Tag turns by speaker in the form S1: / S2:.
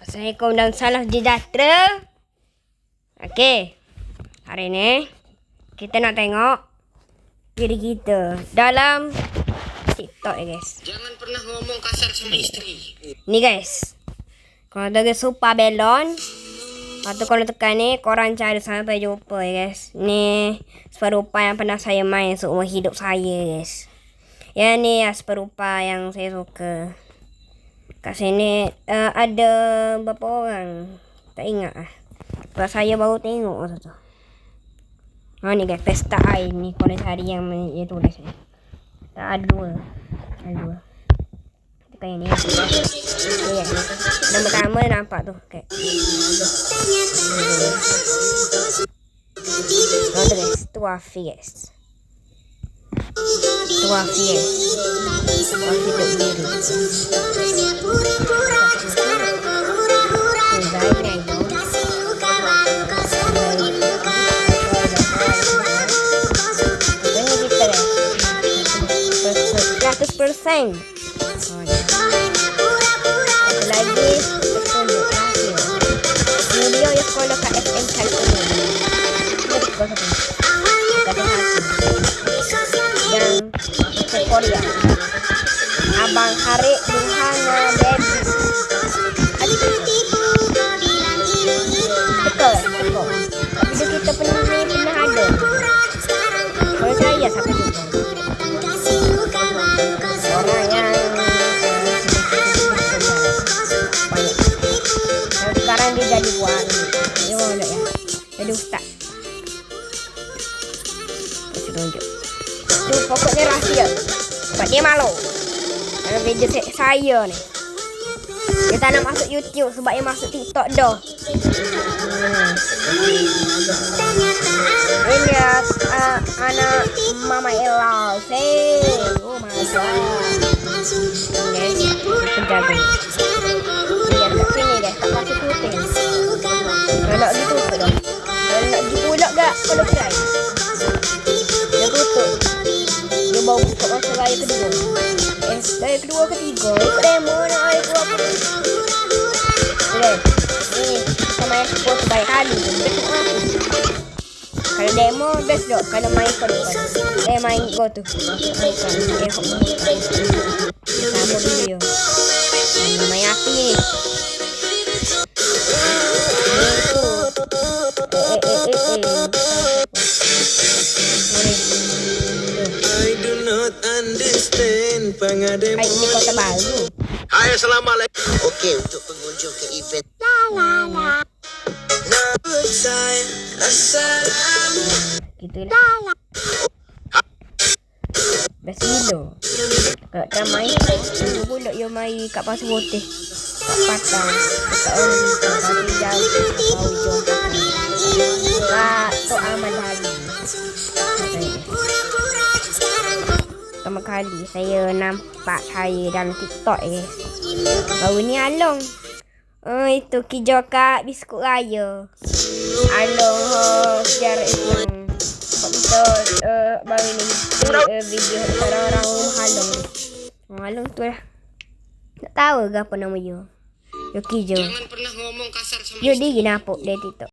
S1: Assalamualaikum dan salam sejahtera. Okey. Hari ni kita nak tengok diri kita dalam TikTok ya guys.
S2: Jangan pernah ngomong kasar sama istri.
S1: Ni guys. Kalau ada super belon. Lepas tu kalau tekan ni korang cari sampai jumpa ya guys. Ni serupa yang pernah saya main seumur hidup saya guys. Yang ni ya serupa yang saya suka. Kat sini uh, ada berapa orang? Tak ingat lah. Sebab saya baru tengok masa tu. Ha ni guys, pesta air ni korang cari yang dia tulis ni. Tak ada dua. Ada dua. Tekan yang ni. Okay, yang ni. Yang pertama nampak tu. Okay. Oh tu guys, tu Afi guys. Tu Afi guys. Afi duduk thank like this escolho pra cima no dia eu escolho pra FM calculando coisa bem tá bem assim dan ke Korea abang hari Dia mau ya. Jadi ustaz. Saya tunjuk. Tu pokoknya rahsia. Sebab dia malu. Dalam video saya, saya ni. Dia tak nak masuk YouTube sebab dia masuk TikTok dah. Hmm. Ini uh, anak Mama Ella. Say. Oh my god. Guys, penjaga. Buka masa raya kedua. Eh, raya kedua ketiga. Ikut demo nak raya kedua apa. Okay. Ni, sama yang support sebaik kali. Betul aku. Kalau demo, best dok. Kalau main kau depan. Eh, main go tu. Bukan. Eh, hok. Sama video. Hmm, main api
S2: understand.
S1: Hai, ni kota baru.
S2: Hai, Assalamualaikum. Okey, untuk pengunjung ke event. La la la. Nak saya Assalamu.
S1: Gitulah. Best gila. Kalau dah main, dulu pula you main kat pasar putih. Kat patang. Dekat orang Tapi jauh. Kat hujung. Kak Tok Ahmad Ali. Pertama kali saya nampak saya dalam TikTok guys. Baru ni Along. Oh, itu kijau kat biskut raya. Along sejarah Islam. Sebab kita uh, baru ni uh, video orang-orang rumah Along. Oh, Along tu lah. Tak tahu ke apa nama you. Yo kijau.
S2: Jangan pernah ngomong kasar sama
S1: Yo dia gini apa dia TikTok.